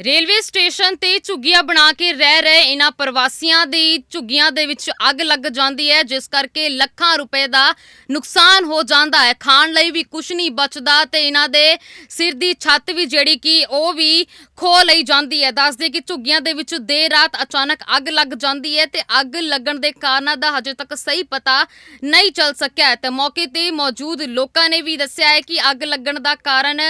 Railway station ਤੇ ਝੁੱਗੀਆਂ ਬਣਾ ਕੇ ਰਹਿ ਰਹੇ ਇਹਨਾਂ ਪ੍ਰਵਾਸੀਆਂ ਦੀ ਝੁੱਗੀਆਂ ਦੇ ਵਿੱਚ ਅੱਗ ਲੱਗ ਜਾਂਦੀ ਹੈ, ਜਿਸ ਕਰਕੇ ਲੱਖਾਂ ਰੁਪਏ ਦਾ ਨੁਕਸਾਨ ਹੋ ਜਾਂਦਾ ਹੈ। ਖਾਣ ਲਈ ਵੀ ਕੁਝ ਨਹੀਂ ਬਚਦਾ ਤੇ ਇਹਨਾਂ ਦੇ ਸਿਰ ਦੀ ਛੱਤ ਵੀ ਜਿਹੜੀ ਕਿ ਉਹ ਵੀ ਖੋ ਲਈ ਜਾਂਦੀ ਹੈ। ਦੱਸਦੇ ਕਿ ਝੁੱਗੀਆਂ ਦੇ ਵਿੱਚ ਦੇਰ ਰਾਤ ਅਚਾਨਕ ਅੱਗ ਲੱਗ ਜਾਂਦੀ ਹੈ ਤੇ ਅੱਗ ਲੱਗਣ ਦੇ ਕਾਰਨਾਂ ਦਾ ਹਜੇ ਤੱਕ ਸਹੀ ਪਤਾ ਨਹੀਂ ਚੱਲ ਸਕਿਆ ਹੈ। ਤੇ ਮੌਕੇ ਤੇ ਮੌਜੂਦ ਲੋਕਾਂ ਨੇ ਵੀ ਦੱਸਿਆ ਹੈ ਕਿ ਅੱਗ ਲੱਗਣ ਦਾ ਕਾਰਨ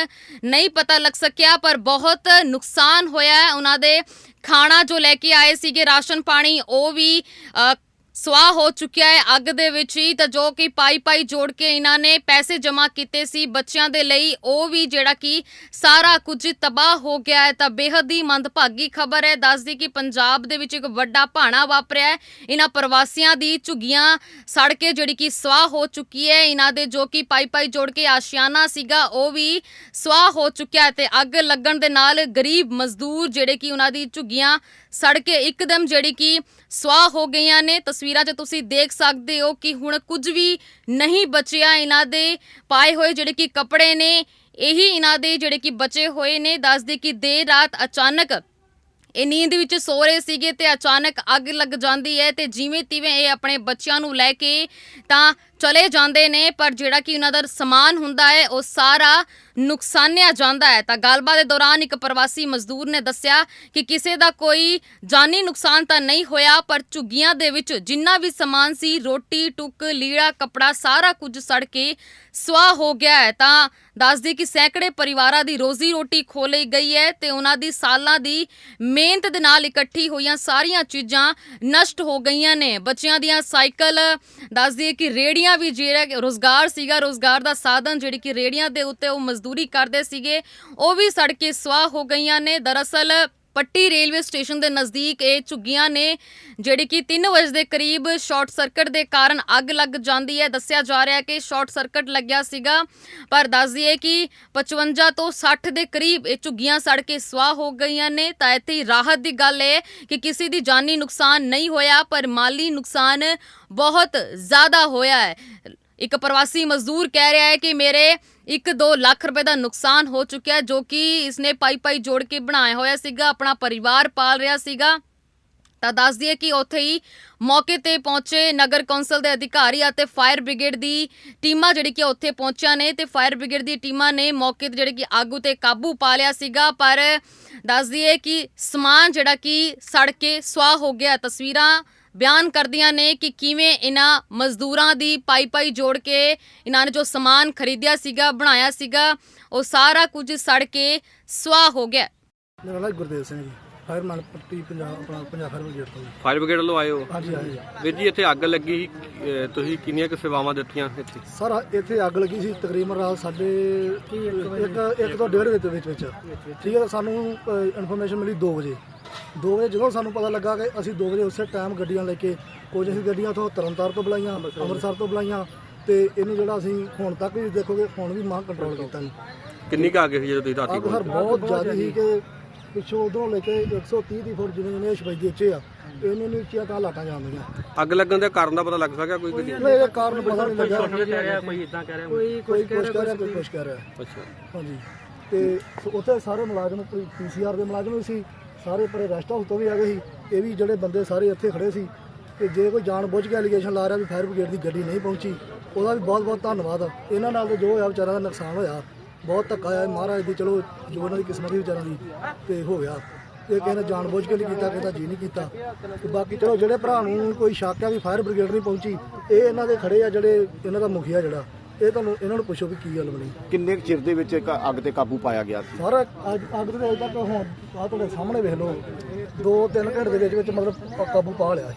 ਨਹੀਂ ਪਤਾ ਲੱਗ ਸਕਿਆ, ਪਰ ਬਹੁਤ ਨੁਕਸਾਨ ਹੋਇਆ ਹੈ। ਉਹਨਾਂ ਦੇ ਖਾਣਾ ਜੋ ਲੈ ਕੇ ਆਏ ਸੀਗੇ ਰਾਸ਼ਨ ਪਾਣੀ ਉਹ ਵੀ ਅ, ਸਵਾਹ ਹੋ ਚੁੱਕਿਆ ਹੈ ਅੱਗ ਦੇ ਵਿੱਚ ਹੀ, ਤਾਂ ਜੋ ਕਿ ਪਾਈ ਪਾਈ ਜੋੜ ਕੇ ਇਹਨਾਂ ਨੇ ਪੈਸੇ ਜਮ੍ਹਾਂ ਕੀਤੇ ਸੀ ਬੱਚਿਆਂ ਦੇ ਲਈ। ਉਹ ਵੀ ਜਿਹੜਾ ਕਿ ਸਾਰਾ ਕੁਝ ਤਬਾਹ ਹੋ ਗਿਆ ਹੈ, ਤਾਂ ਬੇਹੱਦ ਹੀ ਮੰਦਭਾਗੀ ਖਬਰ ਹੈ। ਦੱਸਦੀ ਕਿ ਪੰਜਾਬ ਦੇ ਵਿੱਚ ਇੱਕ ਵੱਡਾ ਭਾਣਾ ਵਾਪਰਿਆ ਹੈ। ਇਹਨਾਂ ਪ੍ਰਵਾਸੀਆਂ ਦੀ ਝੁੱਗੀਆਂ ਸੜ ਕੇ ਜਿਹੜੀ ਕਿ ਸਵਾਹ ਹੋ ਚੁੱਕੀ ਹੈ। ਇਹਨਾਂ ਦੇ ਜੋ ਕਿ ਪਾਈ ਪਾਈ ਜੋੜ ਕੇ ਆਸ਼ਿਆਨਾ ਸੀਗਾ, ਉਹ ਵੀ ਸਵਾਹ ਹੋ ਚੁੱਕਿਆ ਹੈ ਤੇ ਅੱਗ ਲੱਗਣ ਦੇ ਨਾਲ ਗਰੀਬ ਮਜ਼ਦੂਰ ਜਿਹੜੇ ਕਿ ਉਹਨਾਂ ਦੀ ਝੁੱਗੀਆਂ ਸੜ ਕੇ ਇੱਕਦਮ ਜਿਹੜੀ ਕਿ ਸਵਾਹ ਹੋ ਗਈਆਂ ਨੇ। ਤਸਵੀਰਾਂ 'ਚ ਤੁਸੀਂ ਦੇਖ ਸਕਦੇ ਹੋ ਕਿ ਹੁਣ ਕੁਝ ਵੀ ਨਹੀਂ ਬਚਿਆ ਇਹਨਾਂ ਦੇ। ਪਾਏ ਹੋਏ ਜਿਹੜੇ ਕਿ ਕੱਪੜੇ ਨੇ, ਇਹੀ ਇਹਨਾਂ ਦੇ ਜਿਹੜੇ ਕਿ ਬਚੇ ਹੋਏ ਨੇ। ਦੱਸਦੇ ਕਿ ਦੇਰ ਰਾਤ ਅਚਾਨਕ ਇਹ ਨੀਂਦ ਵਿੱਚ ਸੋ ਰਹੇ ਸੀਗੇ ਤੇ ਅਚਾਨਕ ਅੱਗ ਲੱਗ ਜਾਂਦੀ ਹੈ ਤੇ ਜਿਵੇਂ ਤਿਵੇਂ ਇਹ ਆਪਣੇ ਬੱਚਿਆਂ ਨੂੰ ਲੈ ਕੇ ਤਾਂ ਚਲੇ ਜਾਂਦੇ ਨੇ, ਪਰ ਜਿਹੜਾ ਕਿ ਉਹਨਾਂ ਦਾ ਸਮਾਨ ਹੁੰਦਾ ਹੈ, ਉਹ ਸਾਰਾ ਨੁਕਸਾਨਿਆ ਜਾਂਦਾ ਹੈ। ਤਾਂ ਗੱਲਬਾਤ ਦੇ ਦੌਰਾਨ ਇੱਕ ਪ੍ਰਵਾਸੀ ਮਜ਼ਦੂਰ ਨੇ ਦੱਸਿਆ ਕਿ ਕਿਸੇ ਦਾ ਕੋਈ ਜਾਨੀ ਨੁਕਸਾਨ ਤਾਂ ਨਹੀਂ ਹੋਇਆ, ਪਰ ਝੁੱਗੀਆਂ ਦੇ ਵਿੱਚ ਜਿੰਨਾ ਵੀ ਸਮਾਨ ਸੀ, ਰੋਟੀ, ਟੁੱਕ, ਲੀੜਾ, ਕਪੜਾ ਸਾਰਾ ਕੁਝ ਸੜ ਕੇ ਸਵਾਹ ਹੋ ਗਿਆ ਹੈ। ਤਾਂ ਦੱਸਦੀ ਕਿ ਸੈਂਕੜੇ ਪਰਿਵਾਰਾਂ ਦੀ ਰੋਜ਼ੀ ਰੋਟੀ ਖੋ ਲਈ ਗਈ ਹੈ ਤੇ ਉਹਨਾਂ ਦੀ ਸਾਲਾਂ ਦੀ ਮਿਹਨਤ ਦੇ ਨਾਲ ਇਕੱਠੀ ਹੋਈਆਂ ਸਾਰੀਆਂ ਚੀਜ਼ਾਂ ਨਸ਼ਟ ਹੋ ਗਈਆਂ ਨੇ। ਬੱਚਿਆਂ ਦੀਆਂ ਸਾਈਕਲ, ਦੱਸਦੀ ਹੈ ਕਿ ਰੇੜੀਆਂ ਵੀ ਜਿਹੜਾ ਕਿ ਰੋਜ਼ਗਾਰ ਸੀਗਾ, ਰੋਜ਼ਗਾਰ ਦਾ ਸਾਧਨ ਜਿਹੜੀ ਕਿ ਰੇੜੀਆਂ ਦੇ ਉੱਤੇ ਉਹ ਮਜ਼ਦੂਰੀ ਕਰਦੇ ਸੀਗੇ, ਉਹ ਵੀ ਸੜ ਕੇ ਸਵਾਹ ਹੋ ਗਈਆਂ ਨੇ। ਦਰਅਸਲ ਪੱਟੀ ਰੇਲਵੇ ਸਟੇਸ਼ਨ ਦੇ ਨਜ਼ਦੀਕ ਇਹ ਝੁੱਗੀਆਂ ਨੇ, ਜਿਹੜੀ ਕਿ 3 ਵਜੇ ਦੇ ਕਰੀਬ ਸ਼ਾਰਟ ਸਰਕਟ ਦੇ ਕਾਰਨ ਅੱਗ ਲੱਗ ਜਾਂਦੀ ਹੈ। ਦੱਸਿਆ ਜਾ ਰਿਹਾ ਹੈ ਕਿ ਸ਼ਾਰਟ ਸਰਕਟ ਲੱਗਿਆ ਸੀਗਾ, ਪਰ ਦੱਸ ਦਈਏ ਕਿ 55 ਤੋਂ 60 ਦੇ ਕਰੀਬ ਇਹ ਝੁੱਗੀਆਂ ਸੜ ਕੇ ਸਵਾਹ ਹੋ ਗਈਆਂ ਨੇ। ਤਾਂ ਇੱਥੇ ਰਾਹਤ ਦੀ ਗੱਲ ਹੈ ਕਿ ਕਿਸੇ ਦੀ ਜਾਨੀ ਨੁਕਸਾਨ ਨਹੀਂ ਹੋਇਆ, ਪਰ ਮਾਲੀ ਨੁਕਸਾਨ ਬਹੁਤ ਜ਼ਿਆਦਾ ਹੋਇਆ ਹੈ। ਇੱਕ ਪ੍ਰਵਾਸੀ ਮਜ਼ਦੂਰ ਕਹਿ ਰਿਹਾ ਹੈ ਕਿ ਮੇਰੇ 1-2 ਲੱਖ ਰੁਪਏ ਦਾ ਨੁਕਸਾਨ ਹੋ ਚੁੱਕਿਆ ਜੋ ਕਿ ਇਸਨੇ ਪਾਈ ਪਾਈ ਜੋੜ ਕੇ ਬਣਾਇਆ ਹੋਇਆ ਸੀਗਾ, ਆਪਣਾ ਪਰਿਵਾਰ ਪਾਲ ਰਿਹਾ ਸੀਗਾ। ਤਾਂ ਦੱਸ ਦਈਏ ਕਿ ਉੱਥੇ ਹੀ ਮੌਕੇ ਤੇ ਪਹੁੰਚੇ ਨਗਰ ਕੌਂਸਲ ਦੇ ਅਧਿਕਾਰੀ ਅਤੇ ਫਾਇਰ ਬ੍ਰਿਗੇਡ ਦੀ ਟੀਮਾਂ ਜਿਹੜੀ ਕਿ ਉੱਥੇ ਪਹੁੰਚੀਆਂ ਨੇ ਤੇ ਫਾਇਰ ਬ੍ਰਿਗੇਡ ਦੀ ਟੀਮਾਂ ਨੇ ਮੌਕੇ ਤੇ ਜਿਹੜੀ ਕਿ ਆਗੂ ਤੇ ਕਾਬੂ ਪਾ ਲਿਆ ਸੀਗਾ। ਪਰ ਦੱਸ ਦਈਏ ਕਿ ਸਮਾਨ ਜਿਹੜਾ ਕਿ ਸੜ ਕੇ ਸੁਆਹ ਹੋ ਗਿਆ, ਤਸਵੀਰਾਂ ਬਿਆਨ ਕਰਦੀਆਂ ਨੇ ਕਿ ਕਿਵੇਂ ਇਹਨਾਂ ਮਜ਼ਦੂਰਾਂ ਦੀ ਪਾਈ ਪਾਈ ਜੋੜ ਕੇ ਇਹਨਾਂ ਨੇ ਜੋ ਸਮਾਨ ਖਰੀਦਿਆ ਸੀਗਾ ਬਣਾਇਆ ਸੀਗਾ ਉਹ ਸਾਰਾ ਕੁਝ ਸੜ ਕੇ ਸੁਆਹ ਹੋ ਗਿਆ। ਮੇਰਾ ਨਾਮ ਗੁਰਦੇਵ ਸਿੰਘ ਜੀ। ਫਾਇਰਮੈਨ ਪੱਟੀ ਪੰਜਾਬ ਆਪਣਾ ਪੰਜਾਬ ਫਾਇਰ ਬ੍ਰਿਗੇਡ ਤੋਂ। ਜੀ ਫਾਇਰ ਬ੍ਰਿਗੇਡ ਵੱਲੋਂ ਆਏ ਹੋ? ਹਾਂਜੀ ਹਾਂਜੀ। ਵੀਰ ਜੀ ਇੱਥੇ ਅੱਗ ਲੱਗੀ ਸੀ, ਅਹ ਤੁਸੀਂ ਕਿੰਨੀਆਂ ਕੁ ਸੇਵਾਵਾਂ ਦਿੱਤੀਆਂ ਇੱਥੇ? ਸਰ ਇੱਥੇ ਅੱਗ ਲੱਗੀ ਸੀ ਤਕਰੀਬਨ ਰਾਤ ਸਾਡੇ ਇੱਕ ਇੱਕ ਤੋਂ ਡੇਢ ਵਜੇ ਦੇ ਵਿੱਚ ਵਿੱਚ। ਠੀਕ ਹੈ ਸਾਨੂੰ ਇਨਫੋਰਮੇਸ਼ਨ ਮਿਲੀ 2 ਵਜੇ। 2 ਵਜੇ ਜਦੋਂ ਸਾਨੂੰ ਪਤਾ ਲੱਗਾ ਕਿ ਅਸੀਂ 2 ਵਜੇ ਉਸੇ ਟਾਈਮ ਗੱਡੀਆਂ ਲੈ ਕੇ ਕੁਝ ਅਸੀਂ ਗੱਡੀਆਂ ਤੋਂ ਤਰਨਤਾਰ ਤੋਂ ਬੁਲਾਈਆਂ ਅੰਮ੍ਰਿਤਸਰ ਤੋਂ। ਬੁਲਾਈਆਂ ਤੇ ਇਹਨੂੰ ਜਿਹੜਾ ਅਸੀਂ ਹੁਣ ਤੱਕ ਵੀ ਦੇਖੋਗੇ ਹੁਣ ਵੀ ਮਾਂ ਕੰਟਰੋਲ ਕੀਤਾ ਨਹੀਂ ਕਿੰਨੀ ਕੁ ਸੀ ਜਦੋਂ ਤੁਸੀਂ ਰਾਤੀ ਸਰ ਬਹੁਤ ਜ਼ਿਆਦਾ ਸੀ ਕਿ ਪਿੱਛੋਂ ਉਧਰੋਂ ਲੈ ਕੇ 130 ਦੀ ਫੁੱਟ ਜਿਵੇਂ ਜਿਵੇਂ ਸ਼ਬੈਦੀ ਉੱਚੇ ਆ ਇਹਨੇ ਨਹੀਂ ਉੱਚੀਆਂ ਤਾਂ ਲਾਟਾਂ ਜਾਂਦੀਆਂ। ਅੱਗ ਲੱਗਣ ਦਾ ਕਾਰਨ ਦਾ ਪਤਾ ਲੱਗ ਸਕਿਆ ਕੋਈ ਗੱਡੀ? ਇਹਦੇ ਕਾਰਨ ਪਤਾ ਨਹੀਂ ਲੱਗਾ। ਕੋਈ ਇਦਾਂ ਕਹਿ ਰਿਹਾ ਕੋਈ ਕੁਝ ਕਹਿ ਰਿਹਾ ਕੋਈ ਕੁਝ ਕਹਿ ਰਿਹਾ। ਅੱਛਾ। ਹਾਂਜੀ। ਤੇ ਉੱਥੇ ਸਾਰੇ ਮੁਲਾਜ਼ਮ ਕੋਈ ਪੀਸੀਆਰ ਦੇ ਮੁਲਾਜ਼ਮ ਵੀ ਸੀ ਸਾਰੇ ਪਰੇ ਰੈਸਟ ਹਾਊਸ ਤੋਂ ਵੀ ਆ ਗਏ ਸੀ। ਇਹ ਵੀ ਜਿਹੜੇ ਬੰਦੇ ਸਾਰੇ ਇੱਥੇ ਖੜੇ ਸੀ ਤੇ ਜੇ ਕੋਈ ਜਾਣ ਬੁੱਝ ਕੇ ਐਲੀਗੇਸ਼ਨ ਲਾ ਰਿਹਾ ਵੀ ਫਾਇਰ ਬ੍ਰਿਗੇਡ ਦੀ ਗੱਡੀ ਨਹੀਂ ਪਹੁੰਚੀ, ਉਹਦਾ ਵੀ ਬਹੁਤ ਬਹੁਤ ਧੰਨਵਾਦ। ਇਹਨਾਂ ਨਾਲ ਤਾਂ ਜੋ ਹੋਇਆ ਵਿਚਾਰਾਂ ਦਾ ਨੁਕਸਾਨ ਹੋਇਆ। ਬਹੁਤ ਧੱਕਾ ਆਇਆ। ਮਹਾਰਾਜ ਦੀ ਚਲੋ, ਜੋ ਉਹਨਾਂ ਦੀ ਕਿਸਮਤ ਦੀ ਵਿਚਾਰਾਂ ਦੀ, ਤੇ ਹੋ ਗਿਆ। ਇਹ ਕਿਸੇ ਨੇ ਜਾਣ ਬੁੱਝ ਕੇ ਨਹੀਂ ਕੀਤਾ, ਕਿਸੇ ਦਾ ਜੀ ਨਹੀਂ ਕੀਤਾ। ਤੇ ਬਾਕੀ ਚਲੋ, ਜਿਹੜੇ ਭਰਾ ਨੂੰ ਕੋਈ ਸ਼ੱਕ ਆ ਵੀ ਫਾਇਰ ਬ੍ਰਿਗੇਡ ਨਹੀਂ ਪਹੁੰਚੀ, ਇਹ ਇਹਨਾਂ ਦੇ ਖੜੇ ਆ ਜਿਹੜੇ, ਇਹਨਾਂ ਦਾ ਮੁਖੀਆ ਜਿਹੜਾ। ਇਹ ਤੁਹਾਨੂੰ ਇਹਨਾਂ ਨੂੰ ਪੁੱਛੋ ਵੀ ਕੀ ਗੱਲ ਬਣੀ ਕਿੰਨੇ ਕੁ ਚਿਰ ਦੇ ਵਿੱਚ ਇੱਕ ਅੱਗ ਤੇ ਕਾਬੂ ਪਾਇਆ ਗਿਆ ਸੀ ਸਾਰਾ ਅੱਜ ਅੱਗ ਦੇ ਅਜੇ ਤੱਕ ਹੁਣ ਆ ਤੁਹਾਡੇ ਸਾਹਮਣੇ ਵੇਖ ਲਓ ਦੋ ਤਿੰਨ ਘੰਟੇ ਦੇ ਵਿੱਚ ਵਿੱਚ ਮਤਲਬ ਪ- ਕਾਬੂ ਪਾ ਲਿਆ ਹੈ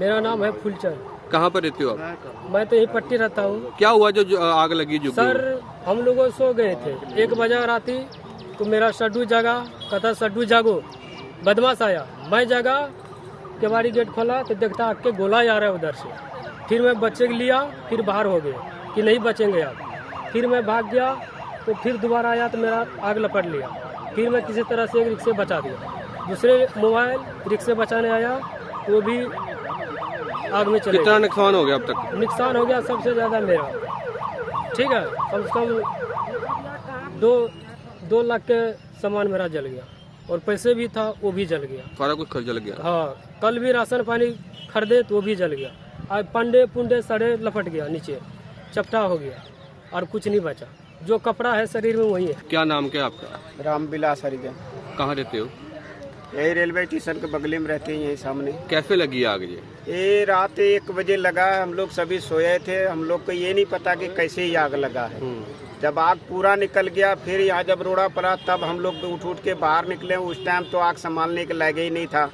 मेरा नाम है फुलचंद कहाँ पर रहते हो आप मैं तो यही पट्टी रहता हूँ क्या हुआ जो जो आग लगी जो सर हम लोग सो गए थे एक बजा राती तो मेरा सड्डू जागा कहता सड्डू जागो बदमाश आया मैं जागा केवाड़ी गेट खोला तो देखता आग के गोला आ रहा है उधर से फिर मैं बच्चे को लिया फिर बाहर हो गए कि नहीं बचेंगे आप फिर मैं भाग गया तो फिर दोबारा आया तो मेरा आग लपट लिया। फिर मैं किसी तरह से एक रिक्शे बचा दिया। दूसरे मोबाइल रिक्शे बचाने आया वो भी आग में चले कितना नुकसान हो गया अब तक? नुकसान हो गया सबसे ज़्यादा मेरा। ठीक है कम से कम दो दो लाख के सामान मेरा जल गया। और पैसे भी था वो भी जल गया। सारा कुछ जल गया? हाँ कल भी राशन पानी खरीदे तो वो भी जल गया। आज पंडे पुंडे सड़े लपट गया नीचे। चपटा हो गया और कुछ नहीं बचा। जो कपड़ा है शरीर में वही है। क्या नाम क्या आपका? राम बिलास हरिजन कहाँ रहते हो? यही रेलवे स्टेशन के बगले में रहते हैं यही सामने। कैसे लगी आग ये? ये रात एक बजे लगा हम लोग सभी सोए थे। हम लोग को ये नहीं पता कि कैसे ही आग लगा है। जब आग पूरा निकल गया फिर यहाँ जब रोड़ा पड़ा तब हम लोग उठ उठ के बाहर निकले। उस टाइम तो आग संभालने के लायक ही नहीं था।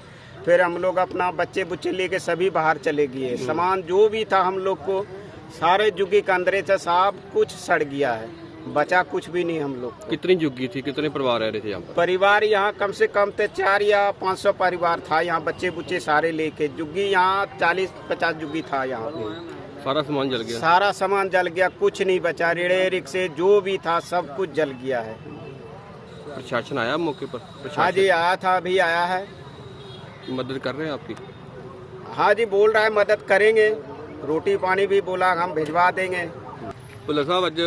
फिर हम लोग अपना बच्चे बुच्चे लेके सभी बाहर चले गए। सामान जो भी था हम लोग को सारे जुगी के अंदर से सब कुछ सड़ गया है। बचा कुछ भी नहीं हम लोग कितनी झुग्गी थी? कितने परिवार रह रहे थे यहाँ परिवार यहाँ कम से कम तो चार या पाँच सौ परिवार था यहाँ बच्चे बुच्चे सारे लेके। जुग्गी यहाँ चालीस पचास जुग्गी था यहाँ पे। सारा सामान जल गया? सारा सामान जल गया कुछ नहीं बचा। रेड़े रिक्शे जो भी था सब कुछ जल गया है। प्रशासन आया मौके पर? हाँ जी आया था अभी आया है। मदद कर रहे हैं आपकी? हाँ जी बोल रहा है मदद करेंगे। ਰੋਟੀ ਪਾਣੀ ਵੀ ਬੋਲਾ ਹਮ ਭਿਜਵਾ ਦੇਂਗੇ। ਭੁੱਲਰ ਸਾਹਿਬ ਅੱਜ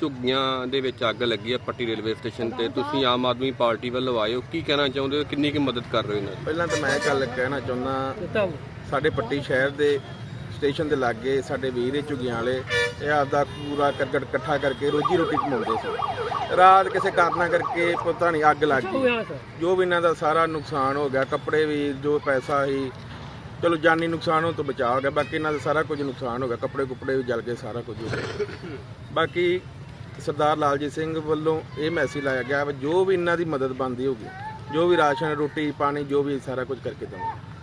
ਝੁੱਗੀਆਂ ਦੇ ਵਿੱਚ ਅੱਗ ਲੱਗੀ ਹੈ ਪੱਟੀ ਰੇਲਵੇ ਸਟੇਸ਼ਨ ਤੇ। ਤੁਸੀਂ ਆਮ ਆਦਮੀ ਪਾਰਟੀ ਵੱਲੋਂ ਆਏ ਹੋ ਕੀ ਕਹਿਣਾ ਚਾਹੁੰਦੇ ਹੋ? ਕਿੰਨੀ ਕੀ ਮਦਦ ਕਰ ਰਹੇ ਹੋ ਇਹਨਾਂ ਪਹਿਲਾਂ ਤਾਂ ਮੈਂ ਗੱਲ ਕਹਿਣਾ ਚਾਹੁੰਦਾ ਸਾਡੇ ਪੱਟੀ ਸ਼ਹਿਰ ਦੇ ਸਟੇਸ਼ਨ ਦੇ ਲਾਗੇ ਸਾਡੇ ਵੀਰ ਵੀਰੇ ਝੁੱਗੀਆਂ ਵਾਲੇ ਇਹ ਆਪਦਾ ਪੂਰਾ ਕਰਕਟ ਇਕੱਠਾ ਕਰਕੇ ਰੋਜੀ ਰੋਟੀ ਕਮਾਉਂਦੇ ਸੀ। ਰਾਤ ਕਿਸੇ ਕਾਰਨਾ ਕਰਕੇ ਪਤਾ ਨਹੀਂ ਅੱਗ ਲੱਗ ਗਈ। ਜੋ ਵੀ ਇਹਨਾਂ ਦਾ ਸਾਰਾ ਨੁਕਸਾਨ ਹੋ ਗਿਆ ਕੱਪੜੇ ਵੀ ਜੋ ਪੈਸਾ ਸੀ ਚਲੋ ਜਾਨੀ ਨੁਕਸਾਨ ਹੋਣ ਤੋਂ ਬਚਾ ਹੋ ਗਿਆ, ਬਾਕੀ ਇਹਨਾਂ ਦਾ ਸਾਰਾ ਕੁਝ ਨੁਕਸਾਨ ਹੋ ਗਿਆ, ਕੱਪੜੇ ਕੁਪੜੇ ਵੀ ਜਲ ਗਏ, ਸਾਰਾ ਕੁਝ ਹੋ ਗਿਆ। ਬਾਕੀ ਸਰਦਾਰ ਲਾਲਜੀਤ ਸਿੰਘ ਵੱਲੋਂ ਇਹ ਮੈਸੇਜ ਲਾਇਆ ਗਿਆ ਵੀ ਜੋ ਵੀ ਇਹਨਾਂ ਦੀ ਮਦਦ ਬਣਦੀ ਹੋਗੀ ਜੋ ਵੀ ਰਾਸ਼ਨ, ਰੋਟੀ, ਪਾਣੀ, ਜੋ ਵੀ ਸਾਰਾ ਕੁਝ ਕਰਕੇ ਦੇਵਾਂਗੇ।